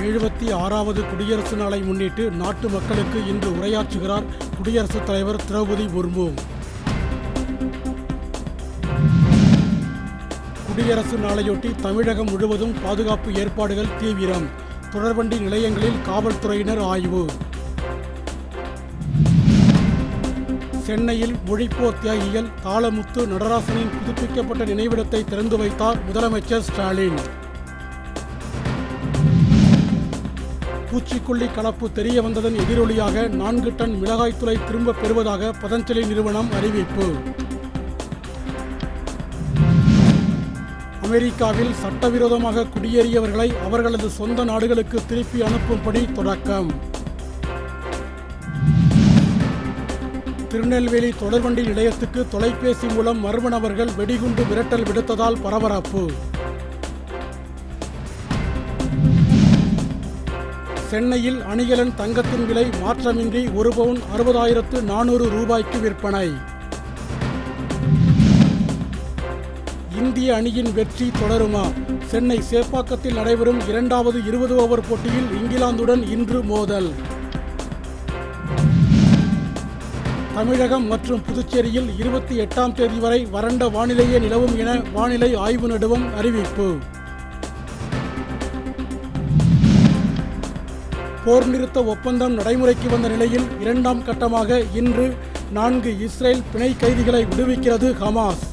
எழுபத்தி ஆறாவது குடியரசு நாளை முன்னிட்டு நாட்டு மக்களுக்கு இன்று உரையாற்றுகிறார் குடியரசுத் தலைவர் திரௌபதி முர்மு. குடியரசு நாளையொட்டி தமிழகம் முழுவதும் பாதுகாப்பு ஏற்பாடுகள் தீவிரம். தொடர்வண்டி நிலையங்களில் காவல்துறையினர் ஆய்வு. சென்னையில் மொழிப்போர் தியாகிகள் தாளமுத்து நடராசனின் புதுப்பிக்கப்பட்ட நினைவிடத்தை திறந்து வைத்தார் முதலமைச்சர் ஸ்டாலின். பூச்சிக்கொல்லி கலப்பு தெரிய வந்ததன் எதிரொலியாக நான்கு டன் மிளகாய்த்துளை திரும்பப் பெறுவதாக பதஞ்சலி நிறுவனம் அறிவிப்பு. அமெரிக்காவில் சட்டவிரோதமாக குடியேறியவர்களை அவர்களது சொந்த நாடுகளுக்கு திருப்பி அனுப்பும்படி தொடக்கம். திருநெல்வேலி தொடர்வண்டி நிலையத்துக்கு தொலைபேசி மூலம் மர்ம நபர்கள் வெடிகுண்டு மிரட்டல் விடுத்ததால் பரபரப்பு. சென்னையில் அணிகலன் தங்கத்தின் விலை மாற்றமின்றி ஒரு பவுன் அறுபதாயிரத்து நானூறு ரூபாய்க்கு விற்பனை. இந்திய அணியின் வெற்றி தொடருமா? சென்னை சேப்பாக்கத்தில் நடைபெறும் இரண்டாவது இருபது ஓவர் போட்டியில் இங்கிலாந்துடன் இன்று மோதல். தமிழகம் மற்றும் புதுச்சேரியில் இருபத்தி எட்டாம் தேதி வரை வறண்ட வானிலையே நிலவும் என வானிலை ஆய்வு நடுவம் அறிவிப்பு. போர் நிறுத்த ஒப்பந்தம் நடைமுறைக்கு வந்த நிலையில் இரண்டாம் கட்டமாக இன்று நான்கு இஸ்ரேல் பிணை கைதிகளை விடுவிக்கிறது ஹமாஸ்.